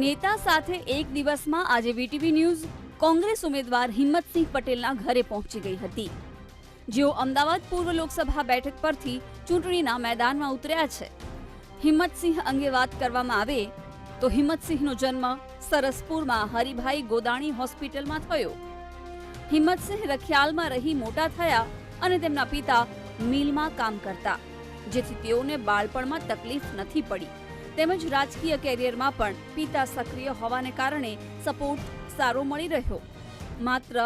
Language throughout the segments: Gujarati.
નેતા સાથે એક દિવસમાં આજે વીટીવી ન્યૂઝ કોંગ્રેસ ઉમેદવાર હિંમતસિંહ પટેલના ઘરે પહોંચી ગઈ હતી. જેઓ અમદાવાદ પૂર્વ લોકસભા બેઠક પરથી ચૂંટણીના મેદાનમાં ઉતર્યા છે. હિંમતસિંહ અંગે વાત કરવામાં આવે તો હિંમતસિંહનો જન્મ સરસપુરમાં હરિભાઈ ગોદાણી હોસ્પિટલમાં થયો. હિંમતસિંહ રખિયાલમાં રહી મોટા થયા અને તેમના પિતા મિલમાં કામ કરતા, જેથી તેઓને બાળપણમાં તકલીફ નથી પડી. તેમજ રાજકીય કેરિયરમાં પણ પિતા સક્રિય હોવાને કારણે સપોર્ટ સારો મળી રહ્યો. માત્ર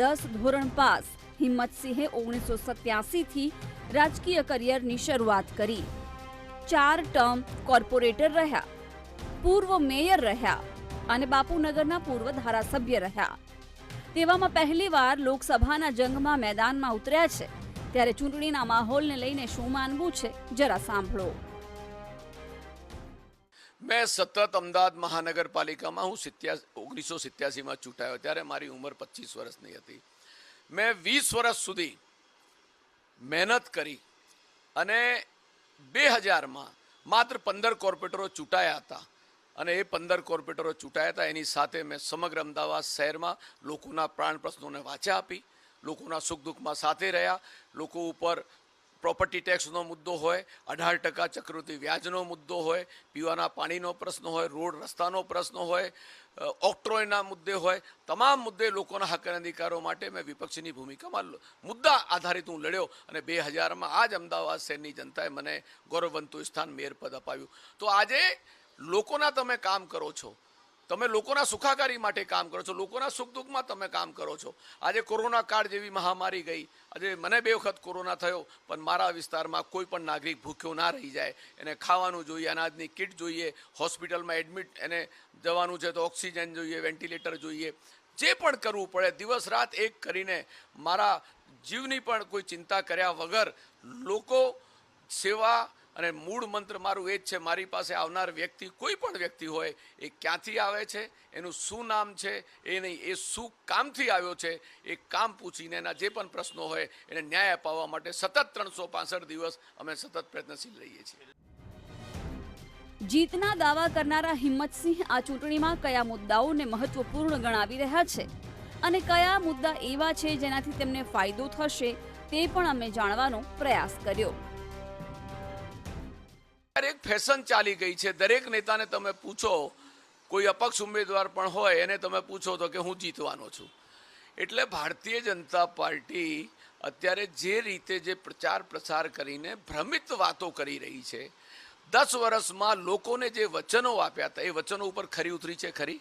દસ ધોરણ પાસ હિંમતસિંહે ઓગણીસો સત્યાસીથી રાજકીય કરિયરની શરૂઆત કરી. ચાર ટર્મ કોર્પોરેટર રહ્યા, પૂર્વ મેયર રહ્યા અને બાપુનગરના પૂર્વ ધારાસભ્ય રહ્યા. તેવામાં પહેલીવાર લોકસભાના જંગમાં મેદાનમાં ઉતર્યા છે. ત્યારે ચૂંટણીના માહોલને લઈને શું માનવું છે? જરા સાંભળો. મેં સતત અમદાવાદ મહાનગરપાલિકામાં હું સિત્યા ઓગણીસો સિત્યાસીમાં ચૂંટાયો, ત્યારે મારી ઉંમર પચીસ વર્ષની હતી. મેં વીસ વર્ષ સુધી મહેનત કરી અને બે હજારમાં માત્ર પંદર કોર્પોરેટરો ચૂંટાયા હતા. અને એ પંદર કોર્પોરેટરો ચૂંટાયા હતા, એની સાથે મેં સમગ્ર અમદાવાદ શહેરમાં લોકોના પ્રાણ પ્રશ્નોને વાચા આપી, લોકોના સુખ દુઃખમાં સાથે રહ્યા, લોકો ઉપર પ્રોપર્ટી ટેક્સનો મુદ્દો હોય, અઢાર ટકા ચક્રવૃદ્ધિ વ્યાજનો મુદ્દો હોય, પીવાના પાણીનો પ્રશ્ન હોય, રોડ રસ્તાનો પ્રશ્ન હોય ઓક્ટ્રોયના મુદ્દે હોય, તમામ મુદ્દે લોકોના હક અને અધિકારો માટે મેં વિપક્ષની ભૂમિકામાં મુદ્દા આધારિત હું લડ્યો અને બે હજારમાં આ જ અમદાવાદ શહેરની જનતાએ મને ગૌરવવંતું સ્થાન મેયર પદ અપાવ્યું. તો આજે લોકોના તમે કામ કરો છો તમે લોકોના સુખાકારી માટે કામ કરો છો, લોકોના સુખ દુઃખમાં તમે કામ કરો છો. આજે કોરોના કાળ જેવી મહામારી ગઈ. આજે મને બે વખત કોરોના થયો, પણ મારા વિસ્તારમાં કોઈ પણ નાગરિક ભૂખ્યો ના રહી જાય. એને ખાવાનું જોઈએ, અનાજની કિટ જોઈએ, હોસ્પિટલમાં એડમિટ, એને જવાનું છે તો ઓક્સિજન જોઈએ, વેન્ટિલેટર જોઈએ. જે પણ કરવું પડે, દિવસ રાત એક કરીને મારા જીવની પણ કોઈ ચિંતા કર્યા વગર લોકો સેવા અને મૂળ મંત્ર મારું એ જ છે, મારી પાસે આવનાર વ્યક્તિ, કોઈ પણ વ્યક્તિ હોય, એ ક્યાંથી આવે છે, એનું શું નામ છે, એ નહીં, એ શું કામથી આવ્યો છે, એ કામ પૂછીને એના જે પણ પ્રશ્નો હોય, એને ન્યાય અપાવવા માટે સતત ત્રણસો દિવસ અમે સતત પ્રયત્નશીલ રહીએ છીએ. જીતના દાવા કરનારા હિંમતસિંહ આ ચૂંટણીમાં કયા મુદ્દાઓને મહત્વપૂર્ણ ગણાવી રહ્યા છે અને કયા મુદ્દા એવા છે જેનાથી તેમને ફાયદો થશે તે પણ અમે જાણવાનો પ્રયાસ કર્યો. એક ફેશન ચાલી ગઈ છે. દરેક નેતાને તમે પૂછો, કોઈ અપક્ષ ઉમેદવાર પણ હોય, એને તમે પૂછો તો કે હું જીતવાનો છું. એટલે ભારતીય જનતા પાર્ટી અત્યારે જે રીતે જે પ્રચાર પ્રસાર કરીને ભ્રમિત વાતો કરી રહી છે, દસ વર્ષમાં લોકોને જે વચનો આપ્યા હતા, એ વચનો ઉપર ખરી ઉતરી છે ખરી?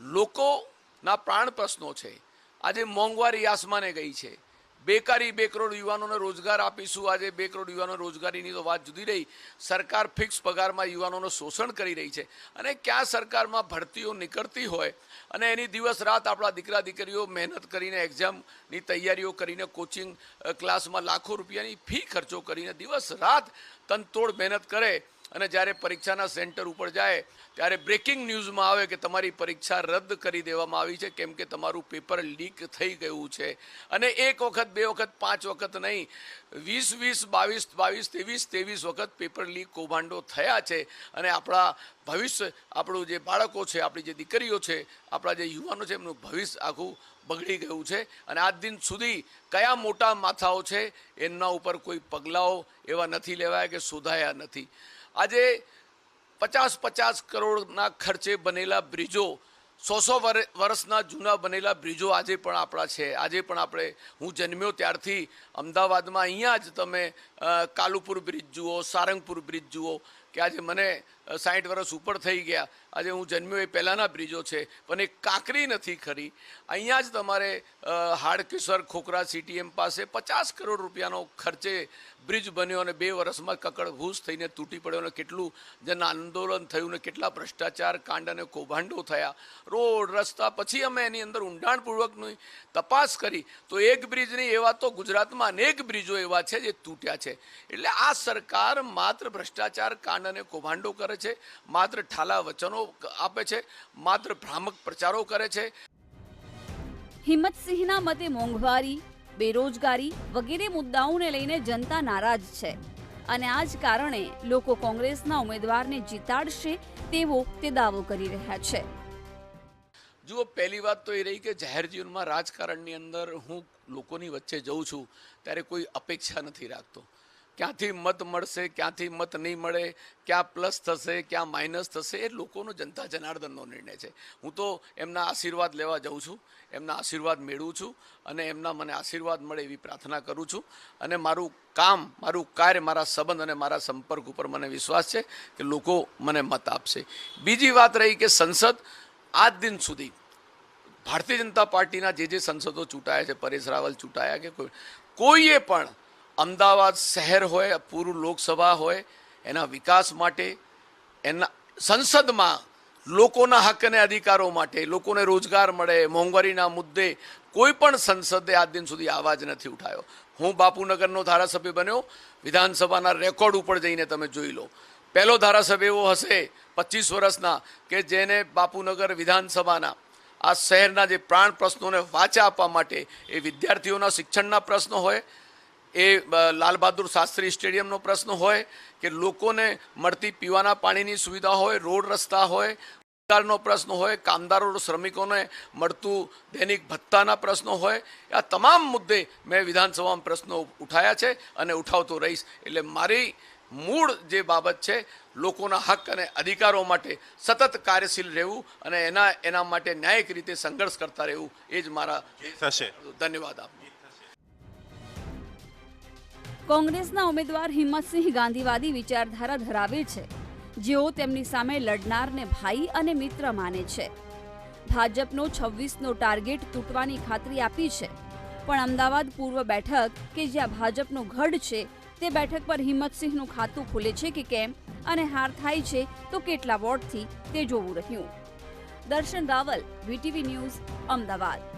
લોકોના પ્રાણ પ્રશ્નો છે. આજે મોંઘવારી આસમાને ગઈ છે. બેકારી બે કરોડ યુવાનોને રોજગાર આપીશું. આજે બે કરોડ યુવાનો રોજગારીની તો વાત જુદી રહી. સરકાર ફિક્સ પગારમાં યુવાનોનું શોષણ કરી રહી છે. અને ક્યાં સરકારમાં ભરતીઓ નીકળતી હોય અને એની દિવસ રાત આપણા દીકરા દીકરીઓ મહેનત કરીને એક્ઝામની તૈયારીઓ કરીને કોચિંગ ક્લાસમાં લાખો રૂપિયાની ફી ખર્ચો કરીને દિવસ રાત તનતોડ મહેનત કરે અને જ્યારે પરીક્ષાના સેન્ટર ઉપર જાય, ત્યારે બ્રેકિંગ ન્યૂઝમાં આવે કે તમારી પરીક્ષા રદ કરી દેવામાં આવી છે, કેમ કે તમારું પેપર લીક થઈ ગયું છે. અને એક વખત, બે વખત, પાંચ વખત નહીં, વીસ વીસ, બાવીસ બાવીસ, ત્રેવીસ ત્રેવીસ વખત પેપર લીક કૌભાંડો થયા છે. અને આપણા ભવિષ્ય, આપણું જે બાળકો છે, આપણી જે દીકરીઓ છે, આપણા જે યુવાનો છે, એમનું ભવિષ્ય આખું બગડી ગયું છે. અને આજ દિન સુધી કયા મોટા માથાઓ છે, એમના ઉપર કોઈ પગલાઓ એવા નથી લેવાયા કે શોધાયા નથી. આજે પચાસ પચાસ કરોડના ખર્ચે બનેલા બ્રિજો સો સો વર્ષના જૂના બનેલા બ્રિજો આજે પણ આપણા છે. આજે પણ આપણે, હું જન્મ્યો ત્યારથી અમદાવાદમાં. અહીંયા જ તમે કાલુપુર બ્રિજ જુઓ, સારંગપુર બ્રિજ જુઓ. કે આજે મને સાઠ વર્ષ ઉપર થઈ ગયા. આજે હું જન્મ્યો એ પહેલાંના બ્રિજો છે, પણ એ કાંકરી નથી ખરી. અહીંયા જ તમારે હાડકેશ્વર ખોખરા સીટીએમ પાસે પચાસ કરોડ રૂપિયાનો ખર્ચે બ્રિજ બન્યો અને બે વર્ષમાં કકડભૂસ થઈને તૂટી પડ્યો અને કેટલું જન આંદોલન થયું ને કેટલા ભ્રષ્ટાચાર, કાંડ અને કૌભાંડો થયા. રોડ, રસ્તા, પછી અમે એની અંદર ઊંડાણપૂર્વકની તપાસ કરી. તો એક બ્રિજ નહીં એવા તો ગુજરાતમાં અનેક બ્રિજો એવા છે જે તૂટ્યા છે. એટલે આ સરકાર માત્ર ભ્રષ્ટાચાર, કાંડ અને કૌભાંડો કરે છે માત્ર ઠાલા વચનો આપે છે માત્ર ભ્રામક પ્રચારો કરે છે. હિંમતસિંહના મતે મોંઘવારી બેરોજગારી વગેરે મુદ્દાઓને લઈને જનતા નારાજ છે. અને આ જ કારણે લોકો કોંગ્રેસના ઉમેદવારને જીતાડશે તેવો તે દાવો કરી રહ્યા છે. જુઓ પહેલી વાત તો એ રહી કે જાહેર જીવનમાં રાજકારણની અંદર હું લોકોની વચ્ચે જઉં છું ત્યારે કોઈ અપેક્ષા નથી રાખતો. ક્યાંથી મત મળશે, ક્યાંથી મત નહીં મળે, ક્યાં પ્લસ થશે, ક્યાં માઇનસ થશે, એ લોકોનો જનતા જનાર્દનનો નિર્ણય છે. હું તો એમના આશીર્વાદ લેવા જાઉં છું, એમના આશીર્વાદ મેળવું છું અને એમના મને આશીર્વાદ મળે એવી પ્રાર્થના કરું છું. અને મારું કામ, મારું કાર્ય, મારા સંબંધ અને મારા સંપર્ક ઉપર મને વિશ્વાસ છે કે લોકો મને મત આપશે. બીજી વાત રહી કે સંસદ આજ દિન સુધી ભારતીય જનતા પાર્ટીના જે જે સંસદો ચૂંટાયા છે, પરેશ રાવલ ચૂંટાયા કે કોઈ, કોઈએ પણ અમદાવાદ શહેર હોય, પૂરું લોકસભા હોય, એના વિકાસ માટે, એના સંસદમાં લોકોના હક અને અધિકારો માટે, લોકોને રોજગાર મળે, મોંઘવારીના મુદ્દે કોઈ પણ સંસદે આજ દિન સુધી આવાજ નથી ઉઠાયો. હું બાપુનગરનો ધારાસભ્ય બન્યો. વિધાનસભાના રેકોર્ડ ઉપર જઈને તમે જોઈ લો. પહેલો ધારાસભ્ય એવો હશે, પચીસ વર્ષના, કે જેને બાપુનગર વિધાનસભાના, આ શહેરના જે પ્રાણ પ્રશ્નોને વાચા આપવા માટે એ વિદ્યાર્થીઓના શિક્ષણના પ્રશ્નો હોય એ લાલબહાદુર લાલ બહાદુર શાસ્ત્રી સ્ટેડિયમનો પ્રશ્ન હોય કે લોકોને મળતી પીવાના પાણીની સુવિધા હોય રોડ રસ્તા હોય રોજગારનો પ્રશ્ન હોય કામદારો શ્રમિકોને મળતું દૈનિક ભત્તાના પ્રશ્નો હોય આ તમામ મુદ્દે મેં વિધાનસભામાં પ્રશ્નો ઉઠાયા છે અને ઉઠાવતો રહીશ. એટલે મારી મૂળ જે બાબત છે લોકોના હક અને અધિકારો માટે સતત કાર્યશીલ રહેવું અને એના એના માટે ન્યાયિક રીતે સંઘર્ષ કરતા રહેવું એ જ મારા થશે. ધન્યવાદ આપનો. કોંગ્રેસના ઉમેદવાર હિંમતસિંહ ગાંધીવાદી વિચારધારા ધરાવે છે. જેઓ તેમની સામે લડનારને ભાઈ અને મિત્ર માને છે. ભાજપનો છવ્વીસનો ટાર્ગેટ તૂટવાની ખાતરી આપી છે. પણ અમદાવાદ પૂર્વ બેઠક કે જ્યાં ભાજપનો ગઢ છે, તે બેઠક પર હિંમતસિંહનું ખાતું ખુલે છે કે કેમ અને હાર થાય છે તો કેટલા વોટથી તે જોવું રહ્યું. દર્શન રાવલ, વીટીવી ન્યૂઝ, અમદાવાદ.